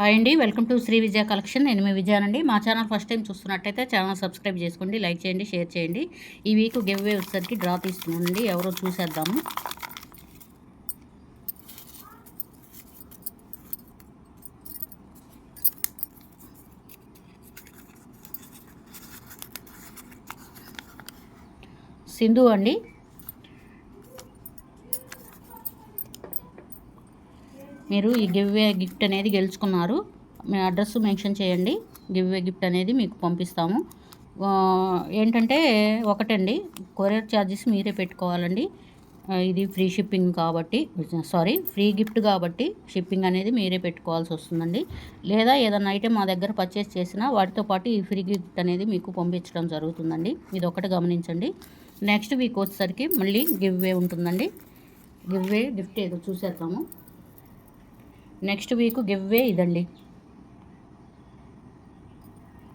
Hi అండి welcome to Shri Vijaya collection. నేను మీ విజయానండి మా ఛానల్ ఫస్ట్ టైం చూస్తున్నట్టయితే ఛానల్ సబ్స్క్రైబ్ చేసుకోండి లైక్ చేయండి షేర్ చేయండి. ఈ వీక్ గివ్ అవే వచ్చేసరికి డ్రా తీస్తున్నానండి. ఎవరో చూసేద్దాము. సింధు అండి. మీరు ఈ గివ్వే గిఫ్ట్ అనేది గెలుచుకున్నారు. మీ అడ్రస్ మెన్షన్ చేయండి. గివ్వే గిఫ్ట్ అనేది మీకు పంపిస్తాము. ఏంటంటే ఒకటండి కొరియర్ ఛార్జెస్ మీరే పెట్టుకోవాలండి. ఇది ఫ్రీ షిప్పింగ్ కాబట్టి సారీ ఫ్రీ గిఫ్ట్ కాబట్టి షిప్పింగ్ అనేది మీరే పెట్టుకోవాల్సి వస్తుందండి. లేదా ఏదైనా ఐటెం మా దగ్గర పర్చేస్ చేసినా వాటితో పాటు ఈ ఫ్రీ గిఫ్ట్ అనేది మీకు పంపించడం జరుగుతుందండి. ఇది ఒకటి గమనించండి. నెక్స్ట్ వీక్ వచ్చేసరికి మళ్ళీ గివ్వే ఉంటుందండి. గివ్ వే గిఫ్ట్ ఏదో చూసేద్దాము. నెక్స్ట్ వీక్ గివ్వే ఇదండి.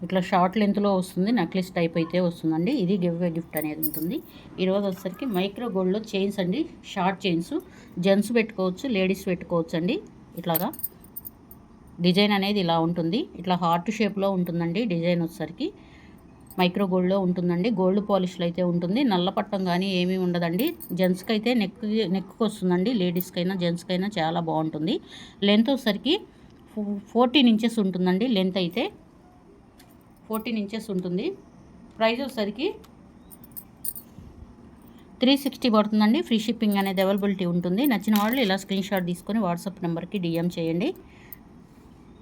ఇట్లా షార్ట్ లెంత్లో వస్తుంది నెక్లెస్ టైప్ అయితే వస్తుందండి. ఇది గివ్వే గిఫ్ట్ అనేది ఉంటుంది. ఈరోజు వచ్చేసరికి మైక్రో గోల్డ్లో చైన్స్ అండి షార్ట్ చైన్స్. జెంట్స్ పెట్టుకోవచ్చు లేడీస్ పెట్టుకోవచ్చు అండి ఇట్లాగా డిజైన్ అనేది ఇలా ఉంటుంది. ఇట్లా హార్ట్ షేప్లో ఉంటుందండి డిజైన్ వచ్చేసరికి. మైక్రో గోల్డ్లో ఉంటుందండి. గోల్డ్ పాలిష్లో అయితే ఉంటుంది. నల్ల పట్టం కానీ ఏమీ ఉండదండి. జెంట్స్కి అయితే నెక్ నెక్కి వస్తుందండి లేడీస్కైనా జెంట్స్కైనా చాలా బాగుంటుంది. లెంత్ వచ్చేసరికి ఫోర్టీన్ ఇంచెస్ ఉంటుందండి లెంత్ అయితే. ఫోర్టీన్ ఇంచెస్ ఉంటుంది. ప్రైస్ వచ్చేసరికి త్రీ సిక్స్టీ పడుతుందండి. ఫ్రీ షిప్పింగ్ అనేది అవైలబిలిటీ ఉంటుంది. నచ్చిన వాళ్ళు ఇలా స్క్రీన్ షాట్ తీసుకొని వాట్సాప్ నెంబర్కి డిఎం చేయండి.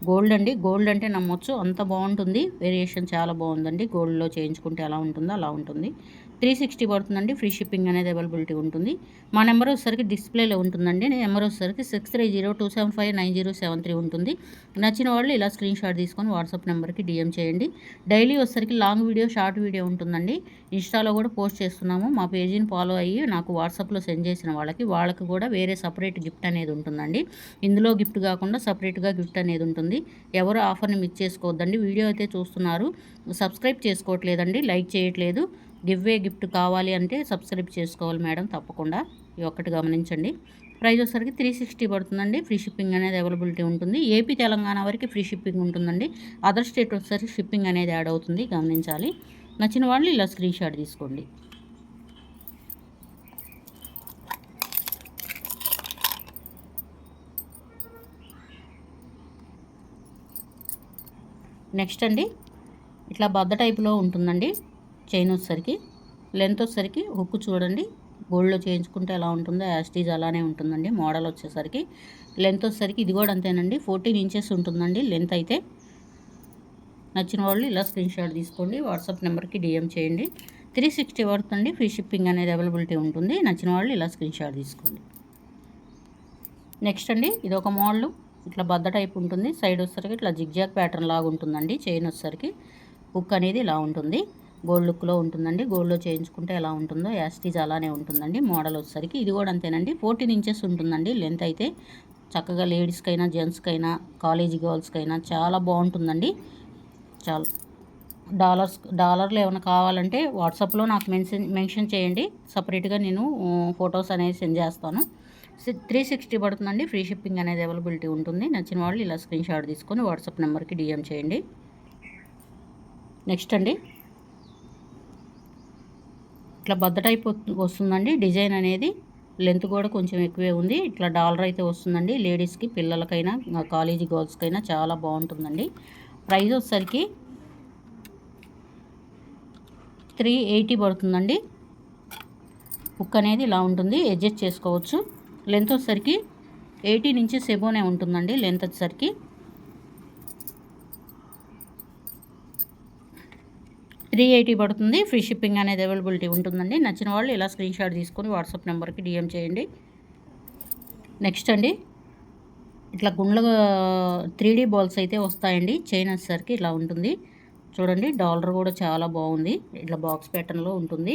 గోల్డ్ అండి. గోల్డ్ అంటే నమ్మొచ్చు. అంత బాగుంటుంది. వేరియేషన్ చాలా బాగుందండి. గోల్డ్లో చేయించుకుంటే ఎలా ఉంటుందో అలా ఉంటుంది. త్రీ సిక్స్టీ పడుతుందండి. ఫ్రీ షిప్పింగ్ అనేది అవైలబిలిటీ ఉంటుంది. మా నెంబర్ వచ్చేసరికి డిస్ప్లేలో ఉంటుందండి. నెంబర్ వచ్చేసరికి six three zero two seven five nine zero seven three ఉంటుంది. నచ్చిన వాళ్ళు ఇలా స్క్రీన్ షాట్ తీసుకొని వాట్సాప్ నెంబర్కి డిఎం చేయండి. డైలీ వచ్చేసరికి లాంగ్ వీడియో షార్ట్ వీడియో ఉంటుందండి. ఇన్స్టాలో కూడా పోస్ట్ చేస్తున్నాము. మా పేజీని ఫాలో అయ్యి నాకు వాట్సాప్లో సెండ్ చేసిన వాళ్ళకి వాళ్ళకి కూడా వేరే సపరేట్ గిఫ్ట్ అనేది ఉంటుందండి. ఇందులో గిఫ్ట్ కాకుండా సపరేట్గా గిఫ్ట్ అనేది ఉంటుంది. ఎవరు ఆఫర్ని మిస్ చేసుకోవద్దండి. వీడియో అయితే చూస్తున్నారు. సబ్స్క్రైబ్ చేసుకోవట్లేదండి. లైక్ చేయట్లేదు. గివ్వే గిఫ్ట్ కావాలి అంటే సబ్స్క్రైబ్ చేసుకోవాలి మేడం తప్పకుండా. ఈ ఒక్కటి గమనించండి. ప్రైస్ వచ్చేసరికి త్రీ సిక్స్టీ పడుతుందండి. ఫ్రీ షిప్పింగ్ అనేది అవైలబిలిటీ ఉంటుంది. ఏపీ తెలంగాణ వరకు ఫ్రీ షిప్పింగ్ ఉంటుందండి. అదర్ స్టేట్ వచ్చేసరికి షిప్పింగ్ అనేది యాడ్ అవుతుంది. గమనించాలి. నచ్చిన వాళ్ళు ఇలా స్క్రీన్ షాట్ తీసుకోండి. నెక్స్ట్ అండి. ఇట్లా బద్ద టైపులో ఉంటుందండి. చైన్ వచ్చేసరికి లెంత్ వచ్చేసరికి హుక్ చూడండి. గోల్డ్లో చేయించుకుంటే ఎలా ఉంటుందో యాస్టీజ్ అలానే ఉంటుందండి. మోడల్ వచ్చేసరికి లెంత్ వచ్చేసరికి ఇది కూడా అంతేనండి. ఫోర్టీన్ ఇంచెస్ ఉంటుందండి. లెంత్ అయితే నచ్చిన వాళ్ళు ఇలా స్క్రీన్ షాట్ తీసుకోండి. వాట్సాప్ నెంబర్కి డిఎం చేయండి. త్రీ సిక్స్టీ పడుతుంది ఫ్రీ షిప్పింగ్ అనేది అవైలబిలిటీ ఉంటుంది. నచ్చిన వాళ్ళు ఇలా స్క్రీన్ షాట్ తీసుకోండి. నెక్స్ట్ అండి ఇది ఒక మోడల్ ఇట్లా బద్ద టైప్ ఉంటుంది. సైడ్ వచ్చేసరికి ఇట్లా జిగ్జాగ్ ప్యాటర్న్ లాగా ఉంటుందండి. చైన్ వచ్చేసరికి హుక్ అనేది ఇలా ఉంటుంది. గోల్డ్ లుక్లో ఉంటుందండి. గోల్డ్లో చేయించుకుంటే ఎలా ఉంటుందో యాస్టీజ్ అలానే ఉంటుందండి. మోడల్ వచ్చేసరికి ఇది కూడా అంతేనండి. ఫోర్టీన్ ఇంచెస్ ఉంటుందండి. లెంత్ అయితే చక్కగా లేడీస్కైనా జెంట్స్కైనా కాలేజీ గర్ల్స్కైనా చాలా బాగుంటుందండి. చాలా. డాలర్స్ డాలర్లు ఏమైనా కావాలంటే వాట్సాప్లో నాకు మెన్షన్ మెన్షన్ చేయండి. సపరేట్గా నేను ఫొటోస్ అనేవి సెండ్ చేస్తాను. త్రీ సిక్స్టీ పడుతుందండి. ఫ్రీ షిప్పింగ్ అనేది అవైలబిలిటీ ఉంటుంది. నచ్చిన వాళ్ళు ఇలా స్క్రీన్ షాట్ తీసుకొని వాట్సాప్ నెంబర్కి డిఎం చేయండి. నెక్స్ట్ అండి. ఇట్లా బద్ద టైప్ వస్తుందండి. డిజైన్ అనేది లెంత్ కూడా కొంచెం ఎక్కువే ఉంది. ఇట్లా డాలర్ అయితే వస్తుందండి. లేడీస్కి పిల్లలకైనా కాలేజీ గర్ల్స్కైనా చాలా బాగుంటుందండి. ప్రైస్ వచ్చేసరికి త్రీ ఎయిటీ పడుతుందండి. బుక్ అనేది ఇలా ఉంటుంది. అడ్జస్ట్ చేసుకోవచ్చు. లెంత్ వచ్చేసరికి ఎయిటీ నుంచి సెబోనే ఉంటుందండి లెంత్ వచ్చేసరికి. త్రీ ఎయిటీ పడుతుంది. ఫ్రీ షిప్పింగ్ అనేది అవైలబిలిటీ ఉంటుందండి. నచ్చిన వాళ్ళు ఇలా స్క్రీన్ షాట్ తీసుకొని వాట్సాప్ నెంబర్కి డిఎం చేయండి. నెక్స్ట్ అండి. ఇట్లా గుండ్లగా త్రీ డీ బాల్స్ అయితే వస్తాయండి. చైన్ వచ్చేసరికి ఇలా ఉంటుంది. చూడండి డాలర్ కూడా చాలా బాగుంది. ఇట్లా బాక్స్ ప్యాటర్న్లో ఉంటుంది.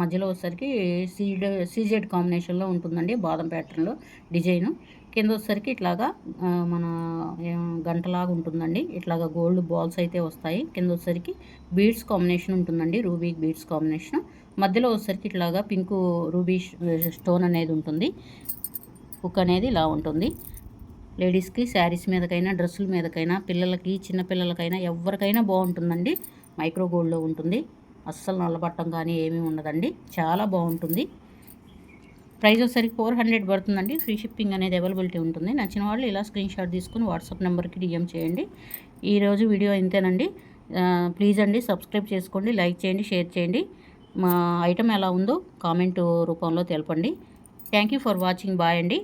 మధ్యలో వచ్చేసరికి సీడ్ సీజెడ్ కాంబినేషన్లో ఉంటుందండి బాదం ప్యాటర్న్లో డిజైను. కింద వచ్చేసరికి ఇట్లాగా మన గంటలాగా ఉంటుందండి. ఇట్లాగా గోల్డ్ బాల్స్ అయితే వస్తాయి. కింద వచ్చేసరికి బీడ్స్ కాంబినేషన్ ఉంటుందండి రూబీ బీడ్స్ కాంబినేషన్. మధ్యలో వచ్చేసరికి ఇట్లాగా పింక్ రూబీ స్టోన్ అనేది ఉంటుంది. హుక్ అనేది ఇలా ఉంటుంది. లేడీస్కి శారీస్ మీదకైనా డ్రెస్సుల మీదకైనా పిల్లలకి చిన్నపిల్లలకైనా ఎవరికైనా బాగుంటుందండి. మైక్రో గోల్డ్లో ఉంటుంది. అస్సలు నల్లబట్టం కానీ ఏమీ ఉండదండి. చాలా బాగుంటుంది. ప్రైస్ వచ్చేసరికి ఫోర్ హండ్రెడ్ పడుతుందండి. ఫ్రీ షిప్పింగ్ అనేది అవైలబిలిటీ ఉంటుంది. నచ్చిన వాళ్ళు ఇలా స్క్రీన్ షాట్ తీసుకుని వాట్సాప్ నెంబర్కి డిఎం చేయండి. ఈరోజు వీడియో ఇంతేనండి. ప్లీజ్ అండి సబ్స్క్రైబ్ చేసుకోండి లైక్ చేయండి షేర్ చేయండి. మా ఐటమ్ ఎలా ఉందో కామెంట్ రూపంలో తెలపండి. Thank you for watching. Bye అండి.